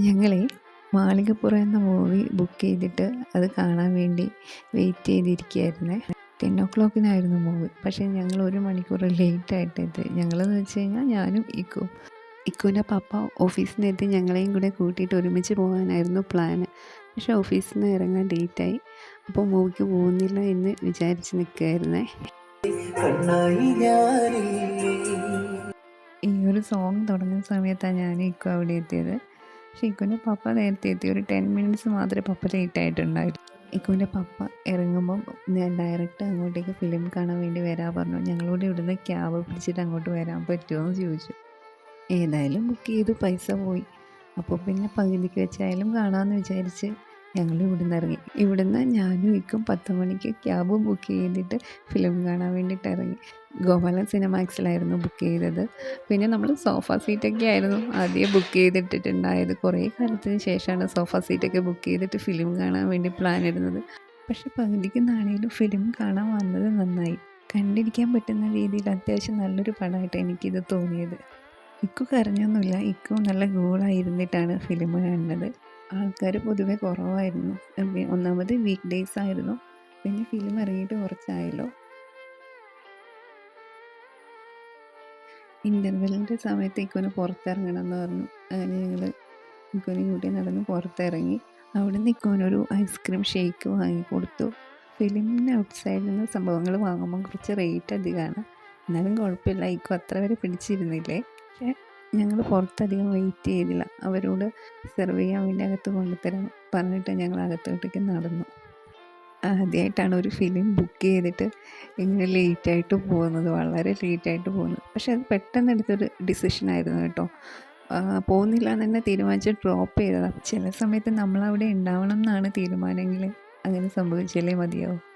ഞങ്ങളെ മാളികപ്പുറം എന്ന movie book ചെയ്തിട്ട് അത് കാണാൻ വേണ്ടി വെയിറ്റ് ചെയ്തിരിക്കുകയായിരുന്നേ. ടെൻ ഒ ക്ലോക്കിനായിരുന്നു മൂവി. പക്ഷേ ഞങ്ങൾ ഒരു മണിക്കൂർ ലേറ്റായിട്ട് എത്തി. ഞങ്ങളെന്ന് വെച്ച് കഴിഞ്ഞാൽ ഞാനും ഇക്കും ഇക്കുവിന്റെ പപ്പ ഓഫീസിൽ നിന്ന് എത്തി. ഞങ്ങളെയും കൂടെ കൂട്ടിയിട്ട് ഒരുമിച്ച് പോകാനായിരുന്നു പ്ലാന് പക്ഷേ ഓഫീസിൽ നിന്ന് ഇറങ്ങാൻ ലേറ്റായി അപ്പോൾ മൂവിക്ക് പോകുന്നില്ല എന്ന് വിചാരിച്ച് നിൽക്കുകയായിരുന്നേ. ഈ ഒരു സോങ് തുടങ്ങുന്ന സമയത്താണ് ഞാൻ ഇക്കു അവിടെ എത്തിയത്. ഇക്കുവിന്റെ പപ്പ നേരത്തെ എത്തി. ഒരു ടെൻ മിനിറ്റ്സ് മാത്രമേ പപ്പ ലേറ്റ് ആയിട്ടുണ്ടായിരുന്നു ഇക്കുവിന്റെ പപ്പ ഇറങ്ങുമ്പം ഞാൻ ഡയറക്റ്റ് അങ്ങോട്ടേക്ക് ഫിലിം കാണാൻ വേണ്ടി വരാൻ പറഞ്ഞു. ഞങ്ങളോട് ഇവിടുന്ന് ക്യാബ് പിടിച്ചിട്ട് അങ്ങോട്ട് വരാൻ പറ്റുമോ എന്ന് ചോദിച്ചു. ഏതായാലും ബുക്ക് ചെയ്ത് പൈസ പോയി. അപ്പോൾ പിന്നെ പകുതിക്ക് വെച്ചായാലും കാണാമെന്ന് വിചാരിച്ച് ഞങ്ങൾ ഇവിടുന്ന് ഇറങ്ങി. ഇവിടുന്ന് ഞാനും ഇക്കും പത്ത് മണിക്ക് ക്യാബ് ബുക്ക് ചെയ്തിട്ട് ഫിലിം കാണാൻ വേണ്ടിയിട്ട് ഇറങ്ങി. ഗോപാലൻ സിനിമാക്സിലായിരുന്നു ബുക്ക് ചെയ്തത്. പിന്നെ നമ്മൾ സോഫ സീറ്റൊക്കെ ആയിരുന്നു. ആദ്യം ബുക്ക് ചെയ്തിട്ടിട്ടുണ്ടായത്. കുറേ കാലത്തിന് ശേഷമാണ് സോഫ സീറ്റൊക്കെ ബുക്ക് ചെയ്തിട്ട് ഫിലിം കാണാൻ വേണ്ടി പ്ലാൻ ഇടുന്നത്. പക്ഷെ പകുതിക്ക് നാണേലും ഫിലിം കാണാൻ വന്നത് നന്നായി. കണ്ടിരിക്കാൻ പറ്റുന്ന രീതിയിൽ അത്യാവശ്യം നല്ലൊരു പടമായിട്ട് എനിക്കിത് തോന്നിയത്. ഇക്കു കരഞ്ഞൊന്നുമില്ല. ഇക്കു നല്ല ഗോളായിരുന്നിട്ടാണ് ഫിലിം കണ്ടത്. ആൾക്കാർ പൊതുവെ കുറവായിരുന്നു. ഒന്നാമത് വീക്ക് ഡേയ്സ് ആയിരുന്നു. പിന്നെ ഫിലിം ഇറങ്ങിയിട്ട് കുറച്ചായല്ലോ. ഇന്റർവെല്ലിന്റെ സമയത്ത് ഇക്കോന് പുറത്തിറങ്ങണം എന്ന് പറഞ്ഞു. അങ്ങനെ ഞങ്ങൾ ഇക്കുവിനെയും കൂട്ടി നടന്ന് പുറത്തിറങ്ങി. അവിടെ നിന്ന് ഇക്കോനൊരു ഐസ്ക്രീം ഷേക്ക് വാങ്ങിക്കൊടുത്തു ഫിലിമിന് ഔട്ട് സൈഡിൽ നിന്ന് സംഭവങ്ങൾ വാങ്ങുമ്പോൾ കുറച്ച് റേറ്റ് അധികമാണ് എന്നാലും കുഴപ്പമില്ല. ഇക്കോ അത്ര വരെ പിടിച്ചിരുന്നില്ലേ? പക്ഷേ ഞങ്ങൾ പുറത്തധികം വെയിറ്റ് ചെയ്തില്ല. അവരോട് സെർവ് ചെയ്യാൻ വേണ്ടി അകത്ത് കൊണ്ടുത്തരാൻ പറഞ്ഞിട്ട് ഞങ്ങൾ അകത്തോട്ടേക്ക് നടന്നു. ആദ്യമായിട്ടാണ് ഒരു ഫിലിം ബുക്ക് ചെയ്തിട്ട് ഇങ്ങനെ ലേറ്റായിട്ട് പോകുന്നത്. വളരെ ലേറ്റായിട്ട് പോകുന്നത്. പക്ഷെ അത് പെട്ടെന്ന് എടുത്തൊരു ഡിസിഷനായിരുന്നു കേട്ടോ. പോകുന്നില്ല എന്ന് തന്നെ തീരുമാനിച്ച് ഡ്രോപ്പ് ചെയ്തതാണ് ചില സമയത്ത് നമ്മളവിടെ ഉണ്ടാവണം എന്നാണ് തീരുമാനമെങ്കിൽ അങ്ങനെ സംഭവിച്ചാലേ മതിയാവും.